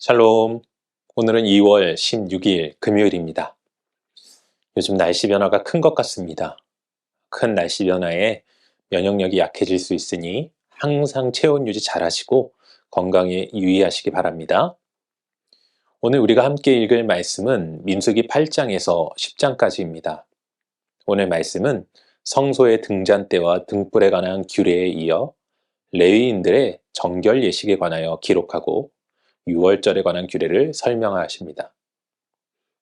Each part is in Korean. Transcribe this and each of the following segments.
샬롬. 오늘은 2월 16일 금요일입니다. 요즘 날씨 변화가 큰 것 같습니다. 큰 날씨 변화에 면역력이 약해질 수 있으니 항상 체온 유지 잘 하시고 건강에 유의하시기 바랍니다. 오늘 우리가 함께 읽을 말씀은 민수기 8장에서 10장까지입니다. 오늘 말씀은 성소의 등잔대와 등불에 관한 규례에 이어 레위인들의 정결 예식에 관하여 기록하고 6월절에 관한 규례를 설명하십니다.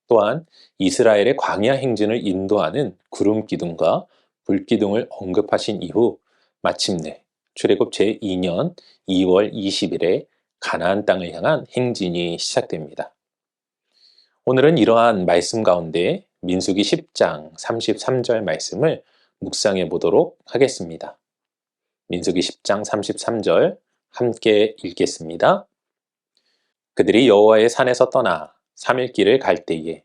또한 이스라엘의 광야 행진을 인도하는 구름 기둥과 불 기둥을 언급하신 이후 마침내 출애굽 제2년 2월 20일에 가나안 땅을 향한 행진이 시작됩니다. 오늘은 이러한 말씀 가운데 민수기 10장 33절 말씀을 묵상해 보도록 하겠습니다. 민수기 10장 33절 함께 읽겠습니다. 그들이 여호와의 산에서 떠나 3일 길을 갈 때에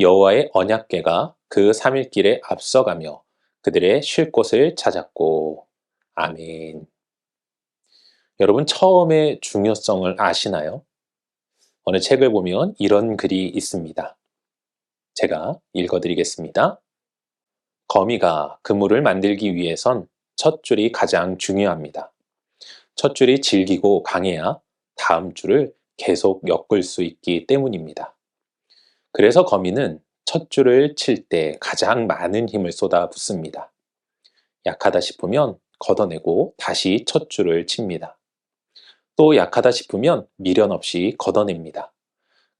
여호와의 언약궤가 그 3일 길에 앞서가며 그들의 쉴 곳을 찾았고 아멘. 여러분 처음의 중요성을 아시나요? 어느 책을 보면 이런 글이 있습니다. 제가 읽어드리겠습니다. 거미가 그물을 만들기 위해선 첫 줄이 가장 중요합니다. 첫 줄이 질기고 강해야 다음 줄을 계속 엮을 수 있기 때문입니다. 그래서 거미는 첫 줄을 칠 때 가장 많은 힘을 쏟아 붓습니다. 약하다 싶으면 걷어내고 다시 첫 줄을 칩니다. 또 약하다 싶으면 미련 없이 걷어냅니다.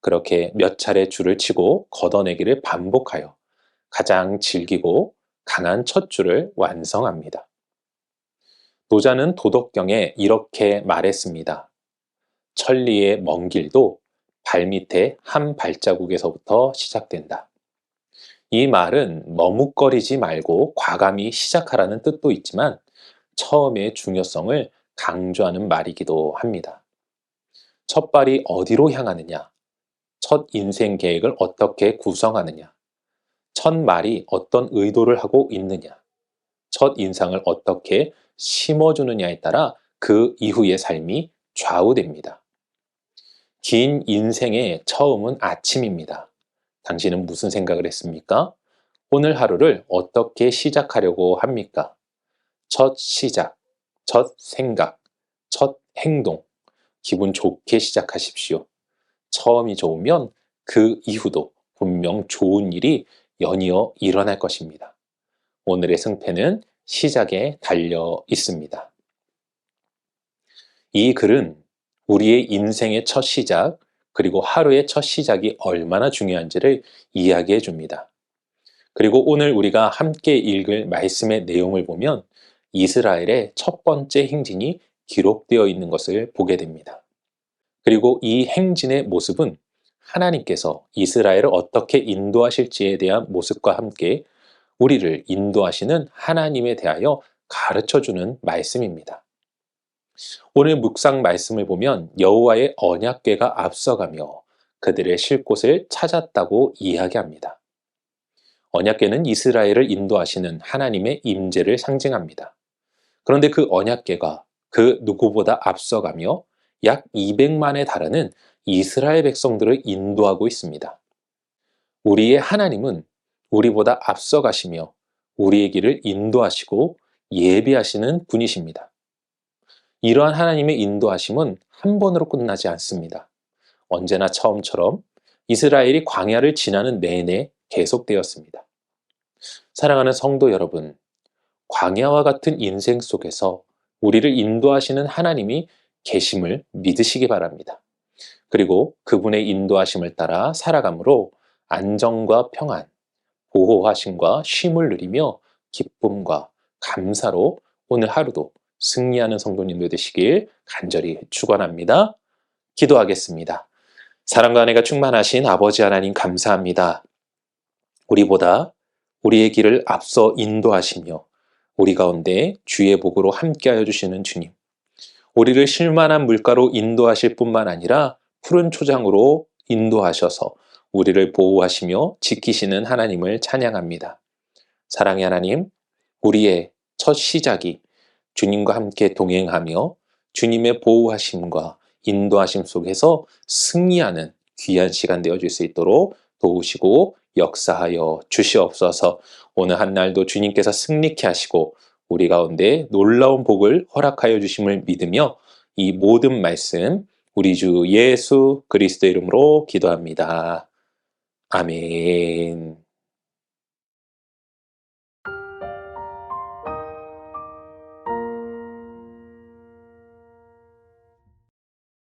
그렇게 몇 차례 줄을 치고 걷어내기를 반복하여 가장 질기고 강한 첫 줄을 완성합니다. 노자는 도덕경에 이렇게 말했습니다. 천리의 먼 길도 발밑에 한 발자국에서부터 시작된다. 이 말은 머뭇거리지 말고 과감히 시작하라는 뜻도 있지만 처음의 중요성을 강조하는 말이기도 합니다. 첫 발이 어디로 향하느냐, 첫 인생 계획을 어떻게 구성하느냐, 첫 말이 어떤 의도를 하고 있느냐, 첫 인상을 어떻게 심어주느냐에 따라 그 이후의 삶이 좌우됩니다. 긴 인생의 처음은 아침입니다. 당신은 무슨 생각을 했습니까? 오늘 하루를 어떻게 시작하려고 합니까? 첫 시작, 첫 생각, 첫 행동, 기분 좋게 시작하십시오. 처음이 좋으면 그 이후도 분명 좋은 일이 연이어 일어날 것입니다. 오늘의 승패는 시작에 달려 있습니다. 이 글은 우리의 인생의 첫 시작, 그리고 하루의 첫 시작이 얼마나 중요한지를 이야기해 줍니다. 그리고 오늘 우리가 함께 읽을 말씀의 내용을 보면 이스라엘의 첫 번째 행진이 기록되어 있는 것을 보게 됩니다. 그리고 이 행진의 모습은 하나님께서 이스라엘을 어떻게 인도하실지에 대한 모습과 함께 우리를 인도하시는 하나님에 대하여 가르쳐 주는 말씀입니다. 오늘 묵상 말씀을 보면 여호와의 언약궤가 앞서가며 그들의 쉴 곳을 찾았다고 이야기합니다. 언약궤는 이스라엘을 인도하시는 하나님의 임재를 상징합니다. 그런데 그 언약궤가 그 누구보다 앞서가며 약 200만에 달하는 이스라엘 백성들을 인도하고 있습니다. 우리의 하나님은 우리보다 앞서가시며 우리의 길을 인도하시고 예비하시는 분이십니다. 이러한 하나님의 인도하심은 한 번으로 끝나지 않습니다. 언제나 처음처럼 이스라엘이 광야를 지나는 내내 계속되었습니다. 사랑하는 성도 여러분, 광야와 같은 인생 속에서 우리를 인도하시는 하나님이 계심을 믿으시기 바랍니다. 그리고 그분의 인도하심을 따라 살아감으로 안정과 평안, 보호하심과 쉼을 누리며 기쁨과 감사로 오늘 하루도 승리하는 성도님들 되시길 간절히 축원합니다. 기도하겠습니다. 사랑과 은혜가 충만하신 아버지 하나님 감사합니다. 우리보다 우리의 길을 앞서 인도하시며 우리 가운데 주의 복으로 함께하여 주시는 주님. 우리를 실만한 물가로 인도하실 뿐만 아니라 푸른 초장으로 인도하셔서 우리를 보호하시며 지키시는 하나님을 찬양합니다. 사랑의 하나님, 우리의 첫 시작이 주님과 함께 동행하며 주님의 보호하심과 인도하심 속에서 승리하는 귀한 시간 되어줄 수 있도록 도우시고 역사하여 주시옵소서 오늘 한 날도 주님께서 승리케 하시고 우리 가운데 놀라운 복을 허락하여 주심을 믿으며 이 모든 말씀 우리 주 예수 그리스도 이름으로 기도합니다. 아멘.